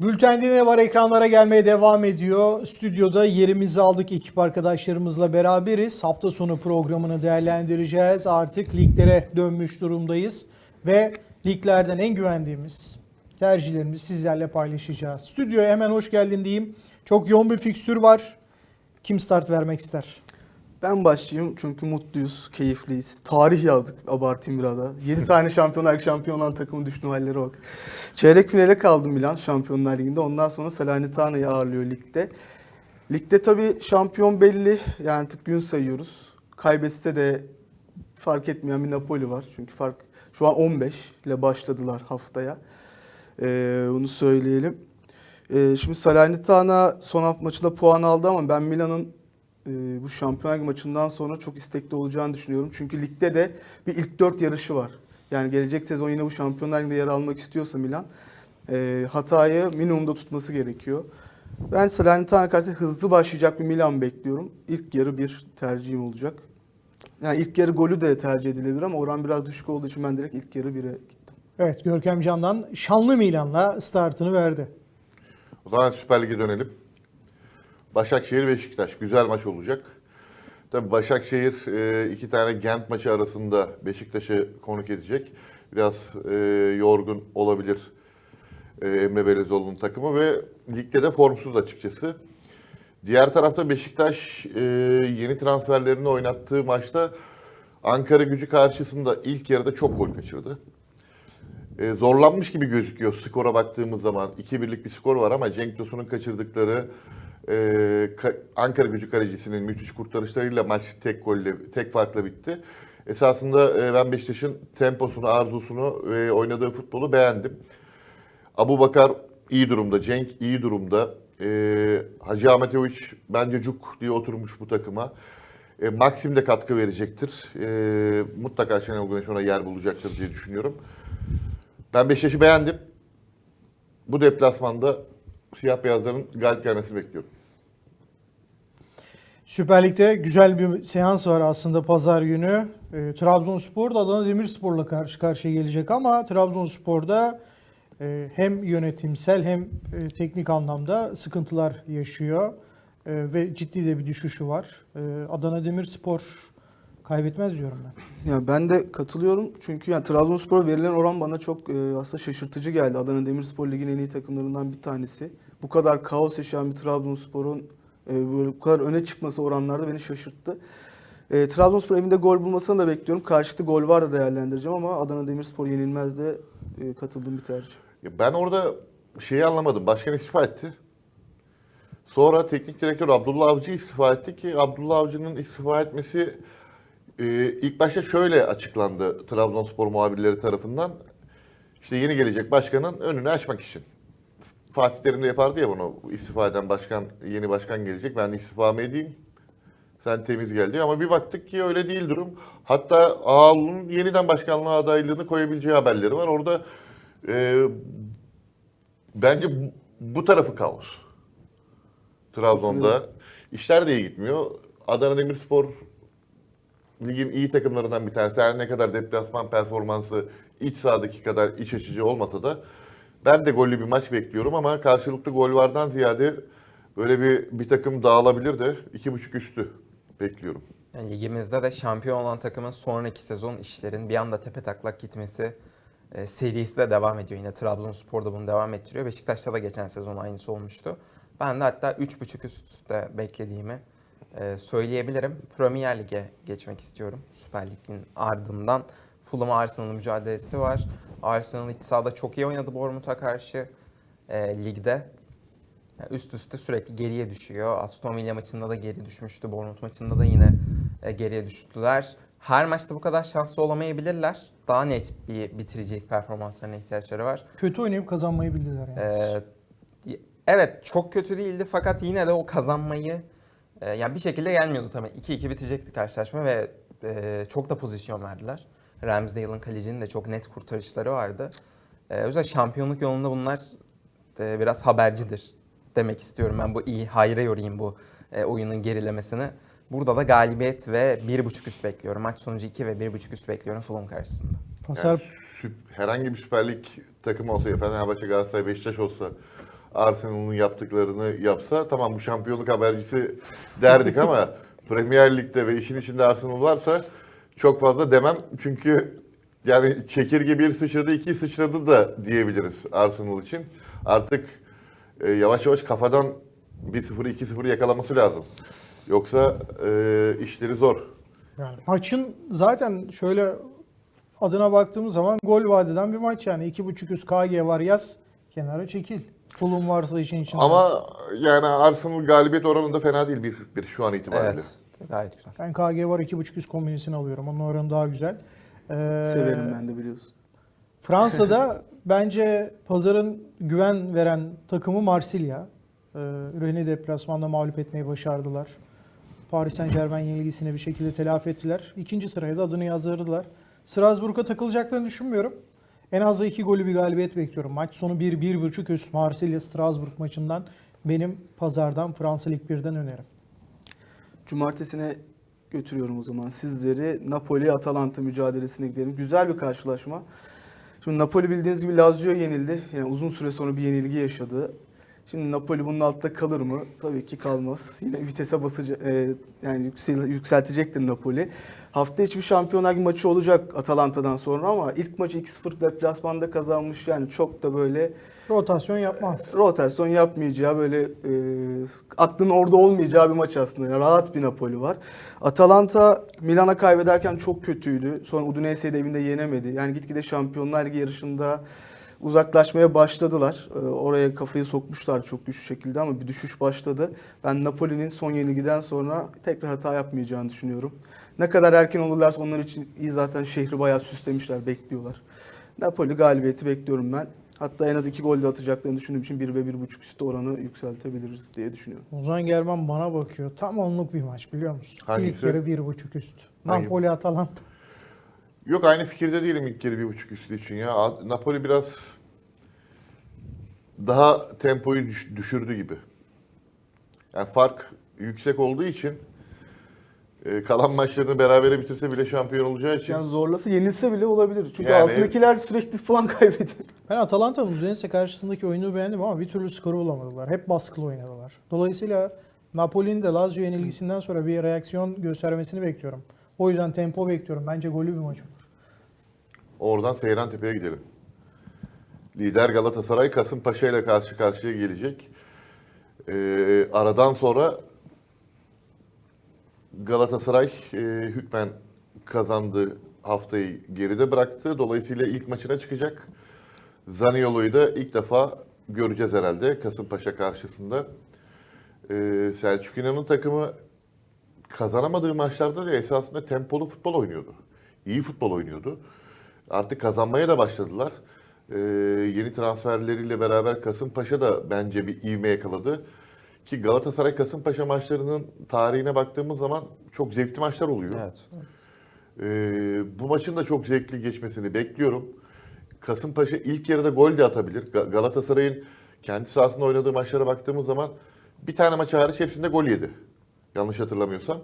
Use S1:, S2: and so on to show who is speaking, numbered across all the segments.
S1: Bültende ne var ekranlara gelmeye devam ediyor. Stüdyoda yerimizi aldık ekip arkadaşlarımızla beraberiz. Hafta sonu programını değerlendireceğiz. Artık liglere dönmüş durumdayız. Ve liglerden en güvendiğimiz tercihlerimizi sizlerle paylaşacağız. Stüdyoya hemen hoş geldin diyeyim. Çok yoğun bir fikstür var. Kim start vermek ister?
S2: Ben başlayayım çünkü mutluyuz, keyifliyiz. Tarih yazdık, abartayım biraz daha. 7 tane Şampiyonlar Ligi şampiyon olan takımın düştüğü hallere bak. Çeyrek finale kaldı Milan Şampiyonlar Ligi'nde. Ondan sonra Salernitana'yı ağırlıyor ligde. Ligde tabii şampiyon belli. Yani artık gün sayıyoruz. Kaybetse de fark etmeyen bir Napoli var. Çünkü fark şu an 15 ile başladılar haftaya. Ee, bunu söyleyelim. Ee, şimdi Salernitana son hafta maçında puan aldı ama ben Milan'ın e, bu Şampiyonlar Ligi maçından sonra çok istekli olacağını düşünüyorum. Çünkü ligde de bir ilk dört yarışı var. Yani gelecek sezon yine bu Şampiyonlar Ligi'nde yer almak istiyorsa Milan e, hatayı minimumda tutması gerekiyor. Ben Salernitana karşısında hızlı başlayacak bir Milan bekliyorum. İlk yarı bir tercihim olacak. Yani ilk yarı golü de tercih edilebilir ama oran biraz düşük olduğu için ben direkt ilk yarı 1'e gittim.
S1: Evet Görkem Can'dan Şanlı Milan'la startını verdi.
S3: O zaman Süper Lig'e dönelim. Başakşehir Beşiktaş güzel maç olacak. Tabii Başakşehir e, iki tane Gent maçı arasında Beşiktaş'ı konuk edecek. Biraz e, yorgun olabilir e, Emre Belezoğlu'nun takımı ve ligde de formsuz açıkçası. Diğer tarafta Beşiktaş yeni transferlerini oynattığı maçta Ankara gücü karşısında ilk yarıda çok gol kaçırdı. Zorlanmış gibi gözüküyor skora baktığımız zaman. 2-1'lik bir skor var ama Cenk Tosun'un kaçırdıkları e, Ka- Ankara gücü kalecisinin müthiş kurtarışlarıyla maç tek golle, tek farkla bitti. Esasında e, ben Beşiktaş'ın temposunu, arzusunu ve oynadığı futbolu beğendim. Abu Bakar iyi durumda, Cenk iyi durumda. E, Hacı Ahmetoviç bence cuk diye oturmuş bu takıma. E, Maxim de katkı verecektir. E, mutlaka Şenol Güneş ona yer bulacaktır diye düşünüyorum. Ben Beşiktaş'ı beğendim. Bu deplasmanda siyah beyazların galip gelmesini bekliyorum.
S1: Süper Lig'de güzel bir seans var aslında pazar günü. E, Trabzonspor da Adana Demirspor'la karşı karşıya gelecek ama Trabzonspor'da e, hem yönetimsel hem e, teknik anlamda sıkıntılar yaşıyor. E, ve ciddi de bir düşüşü var. E, Adana Demirspor kaybetmez diyorum ben.
S2: Ya ben de katılıyorum çünkü yani Trabzonspor'a verilen oran bana çok e, aslında şaşırtıcı geldi. Adana Demirspor Ligi'nin en iyi takımlarından bir tanesi. Bu kadar kaos yaşayan bir Trabzonspor'un böyle bu kadar öne çıkması oranlarda beni şaşırttı. E, Trabzonspor evinde gol bulmasını da bekliyorum. Karşılıklı gol var da değerlendireceğim ama Adana Demirspor yenilmez de e, katıldığım bir tercih.
S3: Ya Ben orada şeyi anlamadım. Başkan istifa etti. Sonra teknik direktör Abdullah Avcı istifa etti ki Abdullah Avcı'nın istifa etmesi e, ilk başta şöyle açıklandı Trabzonspor muhabirleri tarafından. İşte yeni gelecek başkanın önünü açmak için. Fatih Terim de yapardı ya bunu. İstifa eden başkan, yeni başkan gelecek. Ben istifamı edeyim. Sen temiz gel diye. Ama bir baktık ki öyle değil durum. Hatta Ağaoğlu'nun yeniden başkanlığa adaylığını koyabileceği haberleri var. Orada e, bence bu, bu tarafı kaos. Trabzon'da. işler de iyi gitmiyor. Adana Demirspor ligin iyi takımlarından bir tanesi. Her ne kadar deplasman performansı iç sahadaki kadar iç açıcı olmasa da ben de gollü bir maç bekliyorum ama karşılıklı gol vardan ziyade böyle bir bir takım dağılabilir de iki buçuk üstü bekliyorum.
S4: Yani ligimizde de şampiyon olan takımın sonraki sezon işlerin bir anda tepe taklak gitmesi e, serisi de devam ediyor. Yine Trabzonspor da bunu devam ettiriyor. Beşiktaş'ta da geçen sezon aynısı olmuştu. Ben de hatta 3.5 üstte beklediğimi e, söyleyebilirim. Premier Lig'e geçmek istiyorum. Süper Lig'in ardından Fulham Arsenal'ın mücadelesi var. Arsenal iç sahada çok iyi oynadı Bournemouth'a karşı e, ligde. Yani üst üste sürekli geriye düşüyor. Aston Villa maçında da geri düşmüştü. Bournemouth maçında da yine e, geriye düştüler. Her maçta bu kadar şanslı olamayabilirler. Daha net bir bitiricilik performanslarına ihtiyaçları var.
S1: Kötü oynayıp kazanmayı bildiler yani.
S4: Ee, evet çok kötü değildi fakat yine de o kazanmayı e, yani bir şekilde gelmiyordu tabii. 2-2 bitecekti karşılaşma ve e, çok da pozisyon verdiler. Ramsdale'ın kalecinin de çok net kurtarışları vardı. E, o yüzden şampiyonluk yolunda bunlar e, biraz habercidir demek istiyorum. Ben bu iyi hayra yorayım bu e, oyunun gerilemesini. Burada da galibiyet ve 1.5 üst bekliyorum. Maç sonucu 2 ve 1.5 üst bekliyorum Fulham karşısında.
S1: Pasar
S3: Yani süp- herhangi bir Süper Lig takımı olsa, Fenerbahçe, Galatasaray, Beşiktaş olsa Arsenal'ın yaptıklarını yapsa tamam bu şampiyonluk habercisi derdik ama Premier Lig'de ve işin içinde Arsenal varsa çok fazla demem. Çünkü yani çekirge bir sıçradı iki sıçradı da diyebiliriz Arsenal için. Artık e, yavaş yavaş kafadan 1-0 2-0 yakalaması lazım. Yoksa e, işleri zor.
S1: Yani maçın zaten şöyle adına baktığımız zaman gol vadeden bir maç yani. 2.5 üst KG var yaz kenara çekil. Fulham varsa işin içinde.
S3: Ama yani Arsenal galibiyet oranında fena değil 1-41 şu an itibariyle.
S4: Evet. Gayet güzel.
S1: Ben KG var 2.5 üst kombinesini alıyorum. Onun oranı daha güzel. Ee,
S2: Severim ben de biliyorsun.
S1: Fransa'da bence pazarın güven veren takımı Marsilya. Ee, Rennes'i deplasmanda mağlup etmeyi başardılar. Paris Saint Germain yenilgisini bir şekilde telafi ettiler. İkinci sıraya da adını yazdırdılar. Strasbourg'a takılacaklarını düşünmüyorum. En az da iki golü bir galibiyet bekliyorum. Maç sonu 1-1.5 üst Marsilya Strasbourg maçından benim pazardan Fransa Lig 1'den önerim.
S2: Cumartesine götürüyorum o zaman sizleri. Napoli-Atalanta mücadelesine gidelim. Güzel bir karşılaşma. Şimdi Napoli bildiğiniz gibi Lazio yenildi. Yani uzun süre sonra bir yenilgi yaşadı. Şimdi Napoli bunun altta kalır mı? Tabii ki kalmaz. Yine vitese basacak, e, yani yüksel, yükseltecektir Napoli. Hafta içi bir Şampiyonlar maçı olacak Atalanta'dan sonra ama ilk maçı 2-0 deplasmanda kazanmış. Yani çok da böyle
S1: Rotasyon yapmaz.
S2: rotasyon yapmayacağı böyle e, aklın orada olmayacağı bir maç aslında. Yani rahat bir Napoli var. Atalanta Milan'a kaybederken çok kötüydü. Sonra Udinese'yi de evinde yenemedi. Yani gitgide Şampiyonlar Ligi yarışında uzaklaşmaya başladılar. E, oraya kafayı sokmuşlar çok güçlü şekilde ama bir düşüş başladı. Ben Napoli'nin son yenilgiden sonra tekrar hata yapmayacağını düşünüyorum. Ne kadar erken olurlarsa onlar için iyi zaten şehri bayağı süslemişler, bekliyorlar. Napoli galibiyeti bekliyorum ben. Hatta en az iki gol de atacaklarını düşündüğüm için 1 ve 1.5 üstü oranı yükseltebiliriz diye düşünüyorum.
S1: Ozan Germen bana bakıyor. Tam onluk bir maç biliyor musun?
S3: Hangisi?
S1: İlk yarı 1.5 üst. Napoli Atalanta.
S3: Yok aynı fikirde değilim ilk kere bir buçuk üstü için ya. Napoli biraz daha tempoyu düş- düşürdü gibi. Yani fark yüksek olduğu için e, kalan maçlarını berabere bitirse bile şampiyon olacağı için
S2: Yani zorlasa yenilse bile olabilir. Çünkü
S3: Yani-
S2: altındakiler sürekli puan kaybediyor.
S1: Ben Atalanta'nın Udinese karşısındaki oyunu beğendim ama bir türlü skoru bulamadılar. Hep baskılı oynadılar. Dolayısıyla Napoli'nin de Lazio yenilgisinden sonra bir reaksiyon göstermesini bekliyorum. O yüzden tempo bekliyorum. Bence golü bir maç olur.
S3: oradan Seyran Tepe'ye gidelim. Lider Galatasaray Kasımpaşa ile karşı karşıya gelecek. E, aradan sonra Galatasaray e, hükmen kazandı haftayı geride bıraktı. Dolayısıyla ilk maçına çıkacak. Zaniolo'yu da ilk defa göreceğiz herhalde Kasımpaşa karşısında. Ee, Selçuk İnan'ın takımı kazanamadığı maçlarda da esasında tempolu futbol oynuyordu. İyi futbol oynuyordu. Artık kazanmaya da başladılar. Ee, yeni transferleriyle beraber Kasımpaşa da bence bir ivme yakaladı. Ki Galatasaray Kasımpaşa maçlarının tarihine baktığımız zaman çok zevkli maçlar oluyor.
S4: Evet.
S3: Ee, bu maçın da çok zevkli geçmesini bekliyorum. Kasımpaşa ilk yarıda gol de atabilir. Ga- Galatasaray'ın kendi sahasında oynadığı maçlara baktığımız zaman bir tane maç hariç hepsinde gol yedi. Yanlış hatırlamıyorsam.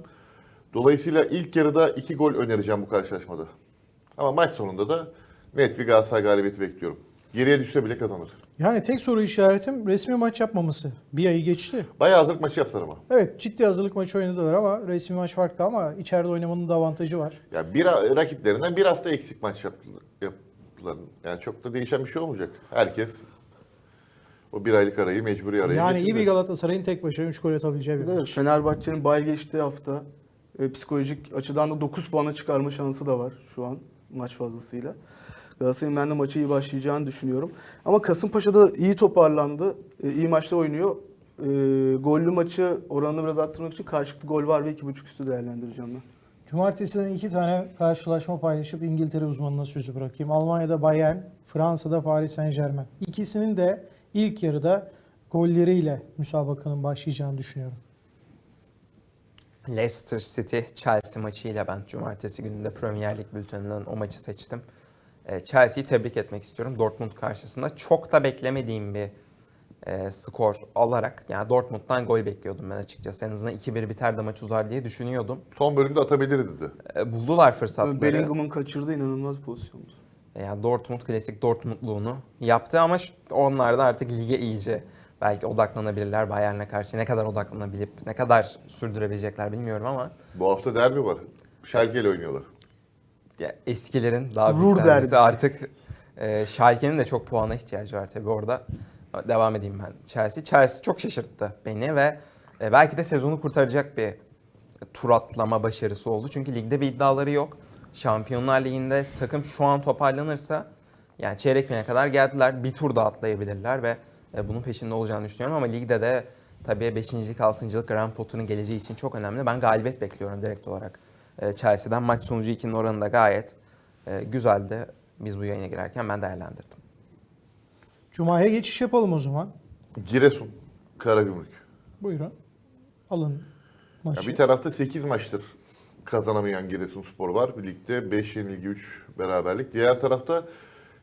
S3: Dolayısıyla ilk yarıda iki gol önereceğim bu karşılaşmada. Ama maç sonunda da net bir Galatasaray galibiyeti bekliyorum. Geriye düşse bile kazanır.
S1: Yani tek soru işaretim resmi maç yapmaması. Bir ayı geçti.
S3: Bayağı hazırlık maçı yaptılar ama.
S1: Evet ciddi hazırlık maçı oynadılar ama resmi maç farklı ama içeride oynamanın da avantajı var.
S3: Ya bir rakiplerinden bir hafta eksik maç yaptılar. yaptılar. Yani çok da değişen bir şey olmayacak. Herkes o bir aylık arayı mecburi araya
S1: Yani iyi bir Galatasaray'ın tek başına 3 gol atabileceği bir
S2: Evet,
S1: maç.
S2: Fenerbahçe'nin bay geçtiği hafta e, psikolojik açıdan da 9 puana çıkarma şansı da var şu an maç fazlasıyla. Galatasaray'ın ben de maça iyi başlayacağını düşünüyorum. Ama Kasımpaşa'da iyi toparlandı. E, iyi maçta oynuyor. E, gollü maçı oranını biraz arttırmak için karşılıklı gol var ve 2.5 üstü değerlendireceğim ben.
S1: Cumartesiden iki tane karşılaşma paylaşıp İngiltere uzmanına sözü bırakayım. Almanya'da Bayern, Fransa'da Paris Saint Germain. İkisinin de ilk yarıda golleriyle müsabakanın başlayacağını düşünüyorum.
S4: Leicester City Chelsea maçıyla ben cumartesi gününde Premier Lig bülteninden o maçı seçtim. Ee, Chelsea'yi tebrik etmek istiyorum Dortmund karşısında. Çok da beklemediğim bir e, skor alarak yani Dortmund'dan gol bekliyordum ben açıkçası. En azından 2-1 biter de maç uzar diye düşünüyordum.
S3: Son bölümde atabiliriz dedi.
S4: E, buldular fırsatları.
S2: Bellingham'ın kaçırdığı inanılmaz pozisyondu.
S4: Yani Dortmund klasik Dortmundluğunu yaptı ama onlar da artık lige iyice belki odaklanabilirler Bayern'e karşı. Ne kadar odaklanabilip ne kadar sürdürebilecekler bilmiyorum ama
S3: Bu hafta derbi var. Schalke ile oynuyorlar.
S4: ya eskilerin daha büyük derbisi.
S2: derbisi.
S4: Artık e, Schalke'nin de çok puana ihtiyacı var tabii orada. Devam edeyim ben. Chelsea. Chelsea çok şaşırttı beni ve e, belki de sezonu kurtaracak bir tur atlama başarısı oldu. Çünkü ligde bir iddiaları yok. Şampiyonlar Ligi'nde takım şu an toparlanırsa yani çeyrek finale kadar geldiler. Bir tur da atlayabilirler ve e, bunun peşinde olacağını düşünüyorum ama ligde de tabii 5.lik 6.lık Grand Pot'un geleceği için çok önemli. Ben galibiyet bekliyorum direkt olarak e, Chelsea'den. Maç sonucu 2'nin oranı da gayet e, güzeldi. Biz bu yayına girerken ben değerlendirdim.
S1: Cuma'ya geçiş yapalım o zaman.
S3: Giresun, Karagümrük.
S1: Buyurun. Alın
S3: Ya
S1: maçı.
S3: bir tarafta 8 maçtır kazanamayan Giresunspor var. Ligde 5 yenilgi 3 beraberlik. Diğer tarafta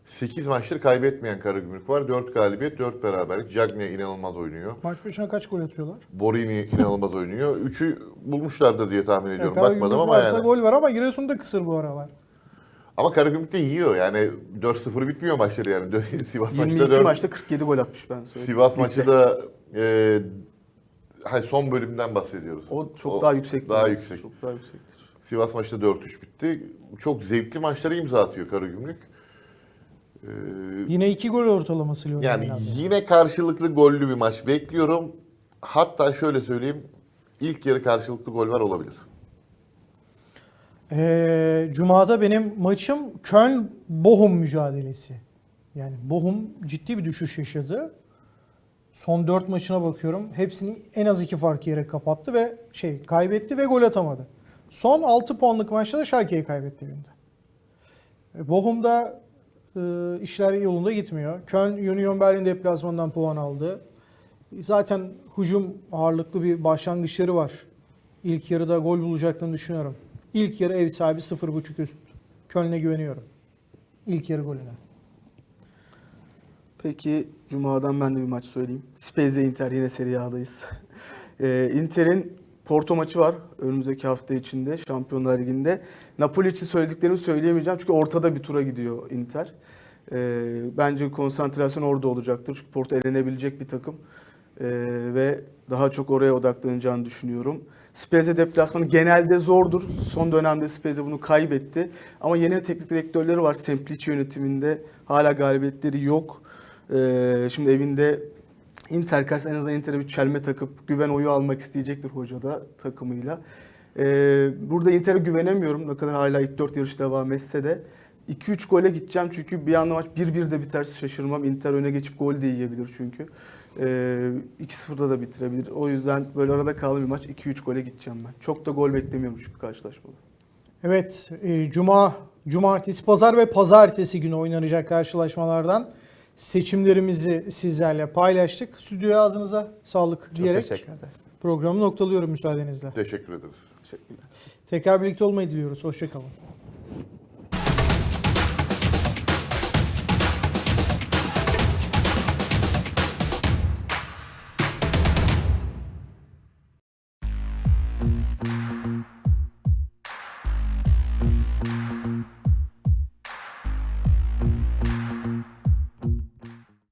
S3: 8 maçtır kaybetmeyen Karagümrük var. 4 galibiyet, 4 beraberlik. Cagney inanılmaz oynuyor.
S1: Maç başına kaç gol atıyorlar?
S3: Borini inanılmaz oynuyor. 3'ü bulmuşlardır diye tahmin ediyorum.
S1: Karagümrük
S3: Bakmadım ama
S1: varsa
S3: yani.
S1: gol var ama Giresun'da kısır bu aralar.
S3: Ama Karagümrük de yiyor. Yani 4-0 bitmiyor maçları yani. Sivas maçta
S2: 22
S3: 4.
S2: maçta 47 gol atmış ben söyleyeyim.
S3: Sivas maçı da e, hayır, son bölümden bahsediyoruz.
S2: o çok daha yüksek.
S3: Daha yüksek.
S2: Çok daha yüksektir.
S3: Sivas maçta 4-3 bitti. Çok zevkli maçlara imza atıyor Karagümrük. Ee,
S1: Yine iki gol ortalaması Lyon
S3: yani yine karşılıklı gollü bir maç bekliyorum. Hatta şöyle söyleyeyim. ilk yarı karşılıklı gol var olabilir.
S1: Ee, Cuma'da benim maçım Köln-Bochum mücadelesi. Yani Bochum ciddi bir düşüş yaşadı. Son 4 maçına bakıyorum. Hepsini en az 2 fark yere kapattı ve şey kaybetti ve gol atamadı. Son 6 puanlık maçta da Schalke'yi kaybetti evinde. E, Bochum'da e, işler yolunda gitmiyor. Köln Union Berlin deplasmanından puan aldı. Zaten hücum ağırlıklı bir başlangıçları var. İlk yarıda gol bulacaklarını düşünüyorum. İlk yarı ev sahibi 0.5 üst. Köln'e güveniyorum. İlk yarı golüne.
S2: Peki Cuma'dan ben de bir maç söyleyeyim. Spezia Inter yine Serie A'dayız. Ee, Inter'in Porto maçı var önümüzdeki hafta içinde Şampiyonlar Ligi'nde. Napoli için söylediklerimi söyleyemeyeceğim çünkü ortada bir tura gidiyor Inter. Ee, bence konsantrasyon orada olacaktır çünkü Porto elenebilecek bir takım. Ee, ve daha çok oraya odaklanacağını düşünüyorum. Spezia deplasmanı genelde zordur. Son dönemde Spezia bunu kaybetti. Ama yeni teknik direktörleri var Semplici yönetiminde. Hala galibiyetleri yok. Ee, şimdi evinde Inter karşısında en azından Inter'e bir çelme takıp güven oyu almak isteyecektir hoca da takımıyla. Ee, burada Inter'e güvenemiyorum. Ne kadar hala ilk 4 yarış devam etse de. 2-3 gole gideceğim çünkü bir anda maç 1-1 de biterse şaşırmam. Inter öne geçip gol de yiyebilir çünkü. Ee, 2-0'da da bitirebilir. O yüzden böyle arada kalan bir maç 2-3 gole gideceğim ben. Çok da gol beklemiyorum çünkü karşılaşmada.
S1: Evet, e, Cuma, Cumartesi, Pazar ve Pazartesi günü oynanacak karşılaşmalardan seçimlerimizi sizlerle paylaştık. Stüdyoya ağzınıza sağlık
S4: Çok
S1: diyerek
S4: teşekkür ederiz.
S1: programı noktalıyorum müsaadenizle.
S3: Teşekkür ederiz.
S2: Teşekkürler.
S1: Tekrar birlikte olmayı diliyoruz. Hoşçakalın.